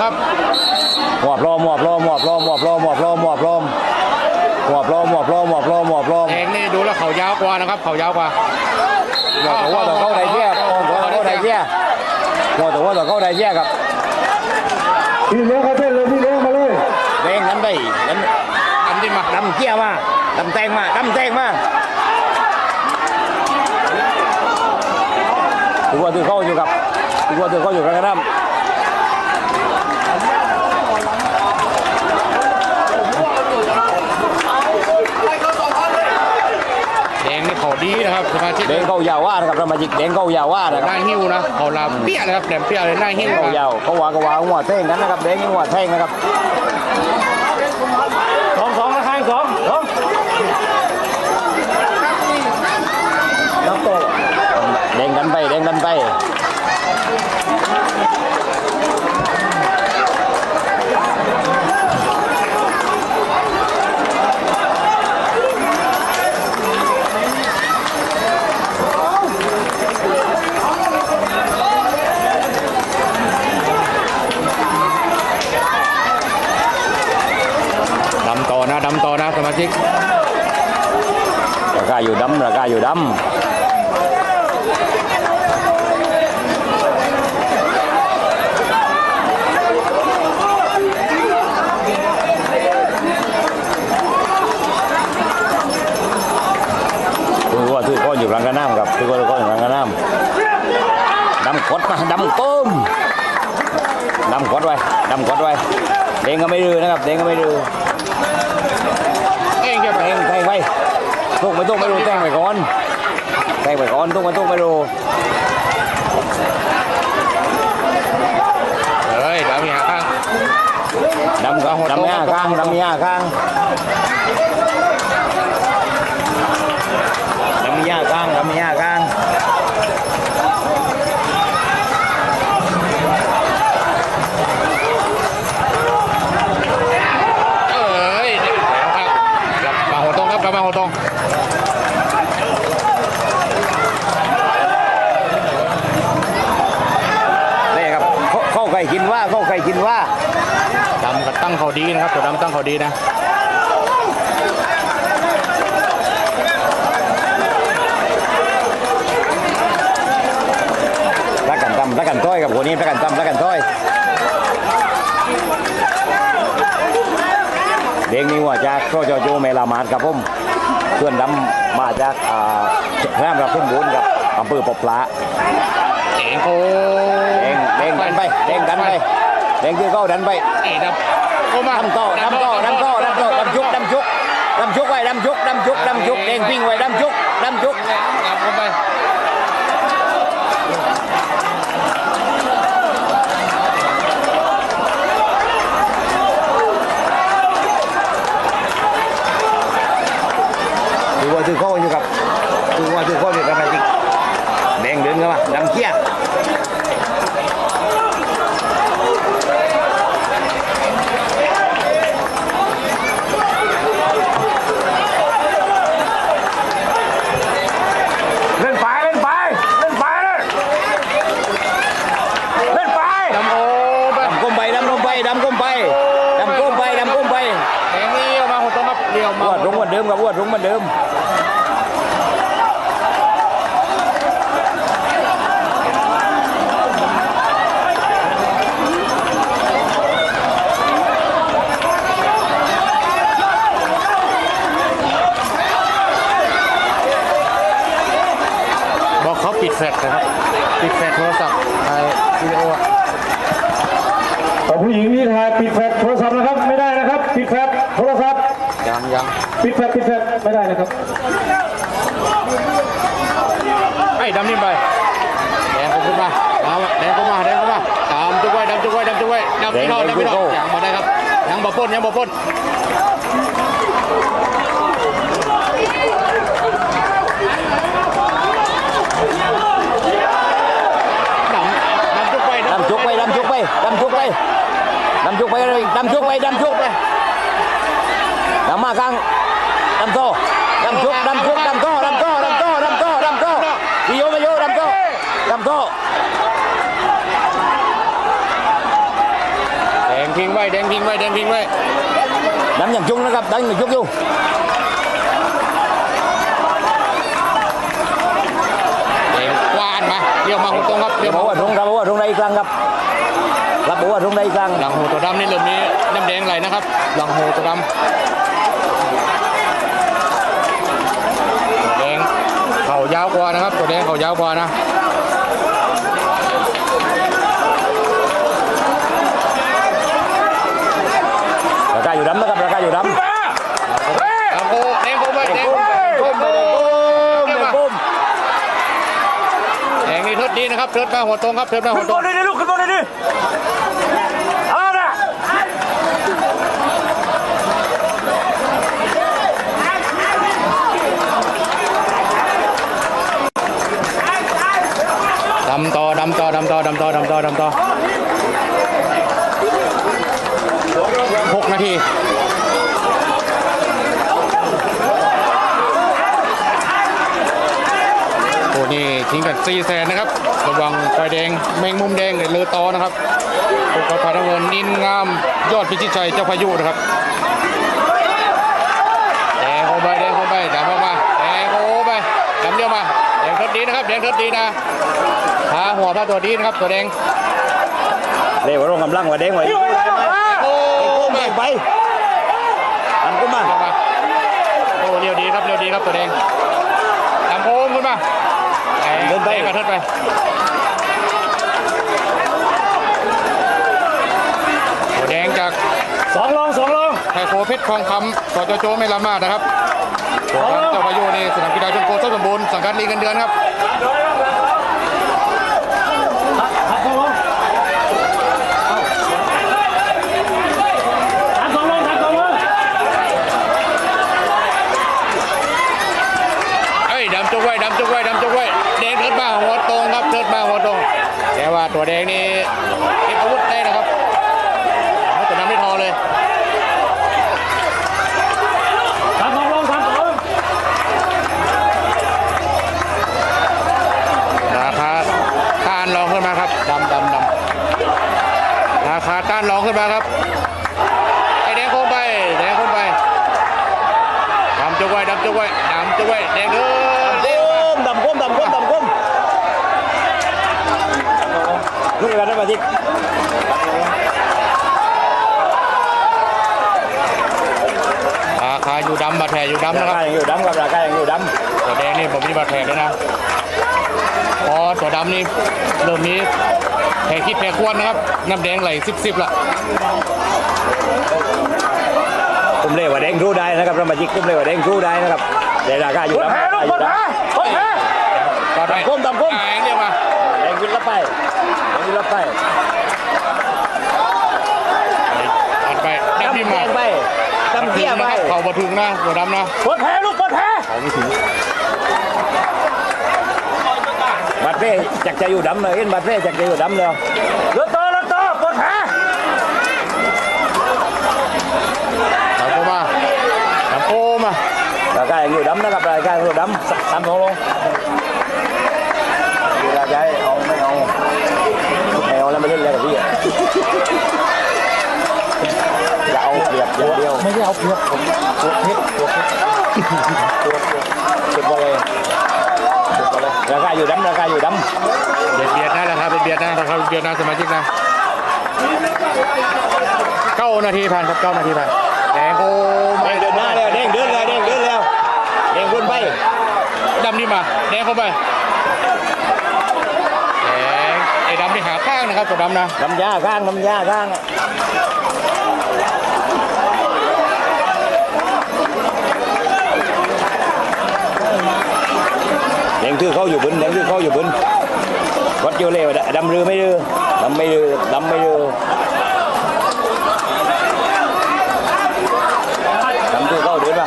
ครับหมอบลมหมอบลมหมอบลมหมอบลมหมอบลมหมอบลมหมอบลมหมอบลมหมอบลมหมอบลมแดงนี่ดูแล้วเขายาวกว่านะครับ เขายาวกว่าแต่ว่าต่อเข้าไดเชี่ยต่อเข้าไดเชี่ยแต่ว่าต่อเข้าไดเชี่ยครับพี่เลี้ยงเขาเต้นเลยพี่เลี้ยงมาเลยแดงนั้นได้นั้นอันที่มาดำเชี่ยมาดำแตงมาดำแตงมาถือว่าถือเข้าอยู่ครับถือว่าถือเข้าอยู่กันนะครับ แดงนี่เขา ดีนะครับสมาชิกแดงเข้ายาวว่านะครับสมาชิกแดงเข้ายาวว่านะหครับน้าหิ้วนะเขาลาเปี้ยเลยครับแหลมเปี้ยเลยหน้าหิ้วเขานะยาวเขาวางเขาวางหัวแท่งกันนะครับแดงหัวแท่งนะครับสองสองนะข้างสองสองน้ำโตแดงกันไปแดงกันไปดำต่อนะดำ ติกราคาอยู่ดำราคาอยู่ดำคือว่าถือก้อนอยู่กลางกระน้ำครับถือก้อนอยู่กลางกระน้ำดำกดมาดำก้มดำกดไว้ดำกดไว้เด้งก็ไม่ดื้อนะครับเด้งก็ไม่ดื้อ เองจะ แทงแทงไป ตุกไม่ตุกไม่รู้แทงไปก่อนแทงไปก่อนตุกไม่ตุกไม่รู้เฮ้ยดำอย่างข้างดำกับดำมีห้าข้างดำมีห้าข้างดำมีห้าข้างดำมีห้าข้าง เอ้ยกลับมาหัวตรงครับกลับมาหัวตรง นี่ครับเข้าเข้าไก่กินว่าเข้าไก่กินว่าดำกับตั้งเขาดีนะครับตัวดำตั้งเขาดีนะรักกันตำรักกันต้อยกับคนนี้รักกันตำรักกันต้อยเด็กนี่ว่าจากโคจโจเมลามาดครับผมเพื่อนดำมาจากอ่าแรมรับพุ่มบุญครับอำเภอปอบปลา เจ๋งโอ้เด้งเด้งดันไปเด้งดันไปเด้งคือเข้าดันไปเอ้ยดำโอ้มาดำต่อดำต่อดำต่อดำต่อดำชุกดำชุกดำชุกไว้ดำชุกดำชุกดำชุกเด้งปิ้งไว้ดำชุกดำชุกดำเข้าไป ถือว่าถือเข้าอยู่กับถือว่าถือเข้าอยู่กับอะไรจริงแดงเดินเข้ามาดำเขี้ยเล่นไปเล่นไปเล่นไปเล่นไป ดำโอ้ไป ดำก้มไปดำก้มไปดำก้มไปดำก้มไปดำก้มไป แดงนี่เอามาหัวตรงครับเรียว มาอ้วดรุ้งเหมือนเดิมกับอ้วดรุ้งเหมือนเดิมบอกเขาปิดแฟลชนะครับ ปิดแฟลชโทรศัพท์ถ่ายวิดีโออะแต่ผู้หญิงนี่ถ่ายปิดแฟลชโทรศัพท์นะครับ ไม่ได้นะครับ ปิดแฟลชโทรศัพท์ ยังยังปิดแฟลชปิดแฟลชไม่ได้นะครับไอ้ดำนี่ไปแดงก็ขึ้นมาเอามาแดงก็มาแดงก็มาตามจุกไว้ดำจุกไว้ดำจุกไว้ดำไม่เข้าดำไม่เข้ายังมาได้ครับยังบ่พ้นยังบ่พ้นดำดำจุกไว้ดำชุกไปดำชุกไปดำชุกไปดำชุกไปเลยดำชุกไปดำชุกไป ดำมาข้างดำโตดำชุกดำชุกดำโตดำโตดำโตดำโตดำโตพี่โยมาโยดำโตดำโตพิงไว้แดงพิงไว้แดงพิงไว้ดำอย่างจุงนะครับดำอย่างจุกอยู่แดงกวานมาเดี๋ยวมาตรงๆครับเดี๋เดี๋ยยววบอกมาว่าทุ่งครับบอกว่าทุ่งใดอีกครั้งครับรับบอกว่าทุ่งใดอีกครั้งหลังหูตัวดำนี่เริ่มนี้น้ำแดงไหลนะครับ หลังหูตัวดำแดงเข่ายาวกว่านะครับตัวแดงเข่ายาวกว่านะราคาอยู่ดำนะครับราคาอยู่ดำหลังหูแดงโค้งไปแดงโค้งโอ้ไปโหแดงเด็กมาปุ้มแดงนี่เทิดดีนะครับเทิดมาหัวตรงครับเทิดมาหัวตรงดิลูกขึ้นบนดิเอาละ ดำต่อดำต่อดำต่อดำต่อดำต่อหกนาทีโอ้นี่ทิ้งกันสี่แสนนะครับ ระวังไฟแดงแมงมุมแดงหรือเลือตอนะครับปกติน้ำเงินนินงาม ยอดพิชิตชัยเจ้าพายุนะครับแดงเข้าไปแดงเข้าไปดำเข้ามาแดงเข้าไปดำเดียวมาแดงเทิดดีนะครับแดงเทิดดีนะ หาหัวพระตัวดีนะครับตัวแดงเร็วลงกำลังว่าเด้งไว้โอ้ปุ้มไปไปอันกุ้มมาโอ้เร็วดีครับเร็วดีครับตัวแดงตามโค้งขึ้นมาเดินไปกระเทิดไปตัวแดงจากสองลองสองลองไทโคเพชรทองคำสจโจไม่ละมาดนะครับตัวเจ้าพายุนี่สนามกีฬาชนโคต้นสมบูรณ์สังกัดลีกเงินเดือนครับ หักสองลองหักสองลองหักสองลอง เอ้ยดำจุกไว้ดำจุกไว้ดำจุกไว้แดงเทิดมาหัวตรงครับเทิดมาหัวตรง แต่ว่าตัวแดงนี่เก็บอาวุธได้นะครับไม่แต่น้ำไม่ทอเลยหักสองลองหักสองราคาต้านรองขึ้นมาครับดำดำดำราคาต้านรองขึ้นมาครับไอแดงโค้งไปแดงโค้งไปดำจุกไว้ดำจุกไว้ดำจุกไว้แดงเด้อแดงกุ้มดำก้มดำก้มดำก้ม ลูกอะไรได้มาทิศราคาอยู่ดำบาดแผลอยู่ดำรานะครับคายังอยู่ดำกับราคายังอยู่ดตัวแดงนี่ผมมีบาดแผลด้วยนะพอตัวดำนี่เริ่มนี้แผลคิดแผลควรนะครับ น้ำแดงไหลซิบซิบละำกุ้มเล่ว่าแดงรู้ได้นะครับสมาชิกกุ้มเล่ว่าแดงรู้ได้นะครับแต่ราคาอยู่ดำราคาอยู่ดำคนแพ้ก็ได้ดำก้มดำก้ม แดงเรียกมา แดงขึ้นรับไปแดงขึ้นรับไปอัดไปดำพิมพ์แดมางไปดำเที่ยไปเขาบะถึงนะตัวดำนะคนแพ้ลูกคนแพ้เขาไม่ถึงบาดเฟ่จักจะอยู่ดำเลยเอ็นบาดเฟ่จักจะอยู่ดำเลยเลือดต่อเลือดต่อคนแพ้ดำโคมาดำโคมาราคายังอยู่ดำนะครับราคายังอยู่ดำสามสองลงเวลาใจเอาไม่เอาไม่เอาแล้วไม่เล่นแล้วกับพี่อะอย่าเอาเปรียบอย่าง เดียวไม่ได้เอาเปรียบผมตัวเพชรตัวเพชรตัวเก็บไว้เลยเก็บไว้เลยราคาอยู่ดำราคาอยู่ดเบียดเบียดนะราคาเป็นเบียดนะราคาเป็นเบียดนะสมาชิกนะเก้านาทีผ่านครับเก้านาทีผ่านแดงโคำแดงเดินหน้าแล้วแดงเดินแล้วแดงเดินแล้วแดงรุ่นไปดำนี่มาแดงเข้าไปแดงไอ้ดำนี่หาข้างนะครับตัวดำนะน้ำยาข้างน้ำยาข้าง งคือเขาอยู่บนแดงคือเขาอยู่บนวัดอยู่เลยดำรือไม่รือดำไม่รือดำไม่รือดำคือเขาเดินมา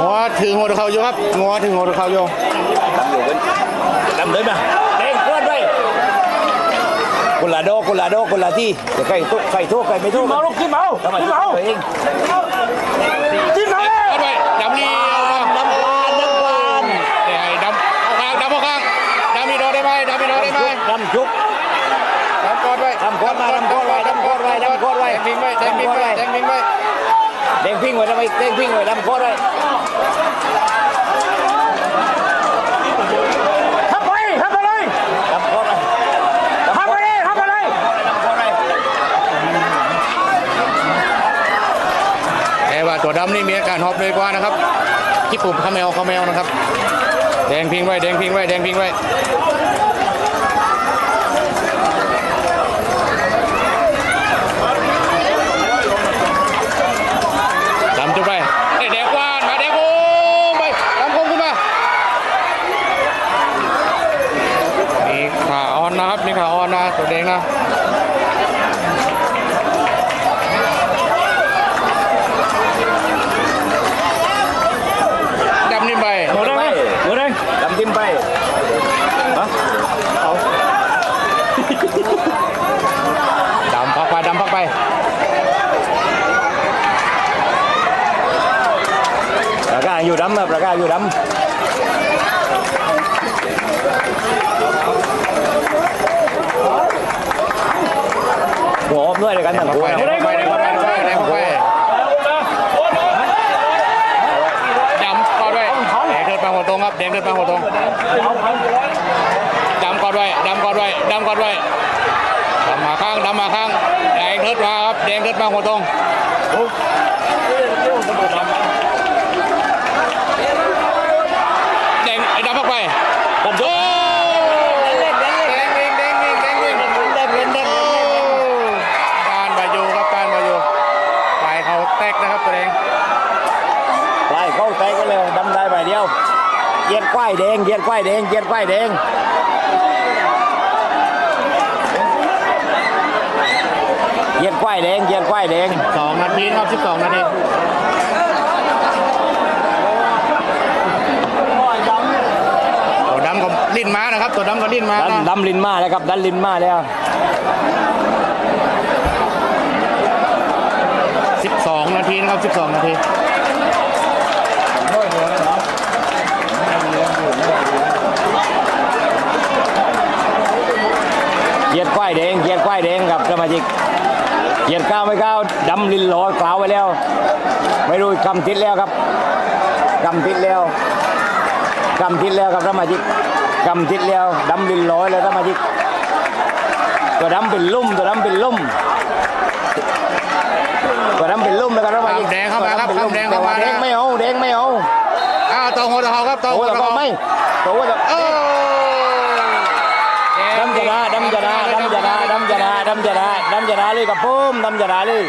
หัวถึงหัวตะเขาอยู่ครับหัวถึงหัวตะเขาอยู่ดำอยู่บนดำเดินมาแดงกวนไป คนละดอกคนละดอกคนละที่แต่ใครทุกใครทุกใครไม่ทุก เมาลูกขึ้นเมาขึ้นเมาขึ้นเมาเอาไปดำนี่เอาเำนี่ดำเอาางดำเอาางดำมีโดได้ไหมดำมีโดได้ไหมดำยุกดำกอดไว้ดำกอาอดไว้ดำกอดไว้ดำกอดไว้แดงพิงไว้แดงพิงไว้แด้งพิงไว้ทำไมแดงพิงไว้ดำกอดไว้ ตัวดำนี่มีอาการหอบเลยกว่านะครับที่ปุ่มขมแมวขมแมวนะครับ แดงพิงไว้แดงพิงไว้แดงพิงไว้ดำจุดไปเอ้ยแดงกวานมาแดงโค้งไปดำคงขึ้นมามีขาออนนะครับมีขาออนนะตัวแดงนะ ดำนี่ไป หมดแล้วไหมหมดแล้ว ดำจิ้มไป ดำพักไปดำพักไปประกาศอยู่ดำนะประกาศอยู่ดำหัวอบด้วยเลยกันทั้งหัวไปไปไปไปไปดำกอดไว้แดงเดินไปหัวตรงครับแดงเดินไปหัวตรง ดำกอดไว้ดำกอดไว้ดำกอดไว้ดำมาข้างดำมาข้างแดงเดินมาครับแดงเดินมาหัวตรงแดงไอ้ดำพักไปโอ้แดงวิ่งแดงวิ่งแดงวิ่งเด็กเล่นเด็กการบายูครับการบายูฝ่ายเขาแตกนะครับตัวเองไล่เข้าใจกันเลยดำได้ไปเดียวเกียดควายแดงเกียดควายแดงเกียดควายแดง เกียดควายแดงเกียดควายแดงสองนาทีนะครับสิบสองนาทีตัวดำก็ลิ้นม้านะครับ ตัวดำก็ลิ้นม้าดันนะดำลินมาแล้วครับ ดันลินมาแล้วสิบสองนาทีนะครับสิบสองนาที เกียดควายแดงเกียดควายแดงครับส มาจิกเกียดก้าวไม่ก้าวดำลินลอยกล่าวไว้แล้ว ไม่รู้กำทิศแล้วครับกำทิศแล้วกำทิศแล้วครับสมาชิกกำทิศแล้วดำลินลอยแล้วสมาชิกตัวดำเป็นลุ่มตัวดำเป็นลุ่มตัวดำเป็นลุ่มแล้วครับสมาชิก ข้ามแดงเข้ามาครับข้ามแดง แต่ เข้า ว่า มา แดงไม่เอาแดงไม่เอา อ้าวตัวหัวตัวเขาครับตัว โอ้ หัว แต่ ตัว ก็ เขา ไม่โอ้แต่ โอ้ น้ำจะได้น้ำจะได้เลยกับผมน้ำจะได้เลย